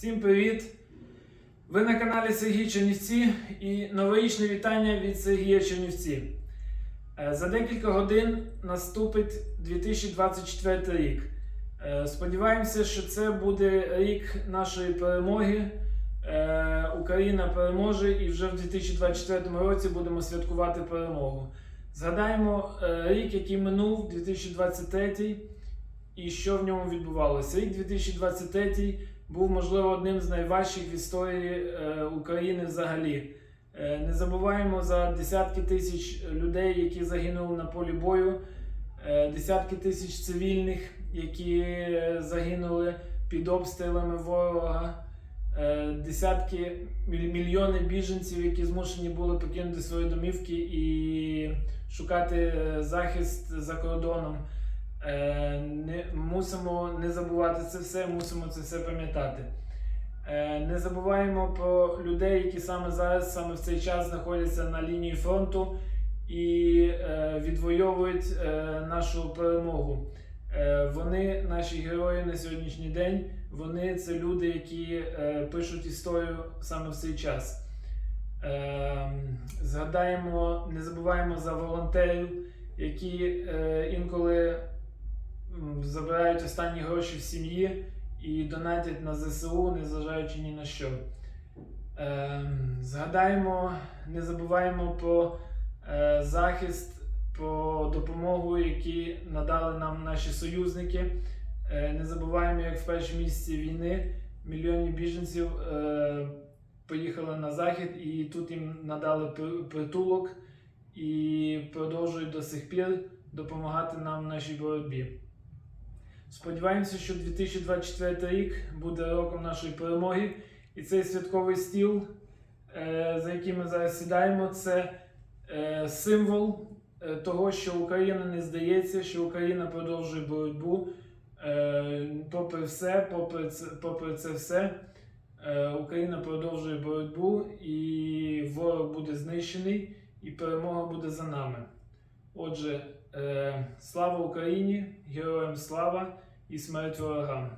Всім привіт! Ви на каналі Сергій Чернівці і новорічне вітання від Сергія Чернівці. Е, За декілька годин наступить 2024 рік. Е, Сподіваємося, що це буде рік нашої перемоги. Е, Україна переможе і вже в 2024 році будемо святкувати перемогу. Згадаємо рік, який минув, 2023, і що в ньому відбувалося. Рік 2023 був, можливо, одним з найважчих в історії е, України взагалі. Е, не забуваємо за десятки тисяч людей, які загинули на полі бою, е, десятки тисяч цивільних, які загинули під обстрілами ворога, десятки мільйони біженців, які змушені були покинути свої домівки і шукати захист за кордоном. Е, не, мусимо не забувати це все, мусимо це все пам'ятати. Е, не забуваємо про людей, які саме зараз, саме в цей час знаходяться на лінії фронту і е, відвоюють е, нашу перемогу. Е, вони, наші герої на сьогоднішній день, вони це люди, які е, пишуть історію саме в цей час. Е, згадаємо, не забуваємо за волонтерів, які е, інколи м, забирають останні гроші в сім'ї і донатять на ЗСУ, незважаючи ні на що. Е, згадаємо, не забуваємо про е, захист, про допомогу, які надали нам наші союзники. Е, не забуваємо, як в перші місяці війни мільйони біженців е, поїхали на захід, і тут їм надали притулок і продовжують до сих пір допомагати нам в нашій боротьбі. Сподіваємося, що 2024 рік буде роком нашої перемоги, і цей святковий стіл, е, за яким ми зараз сідаємо, це е, символ е, того, що Україна не здається, що Україна продовжує боротьбу. Попри все, попри це, попри це все, Україна продовжує боротьбу, і ворог буде знищений, і перемога буде за нами. Отже, слава Україні, героям слава Ismail Turan.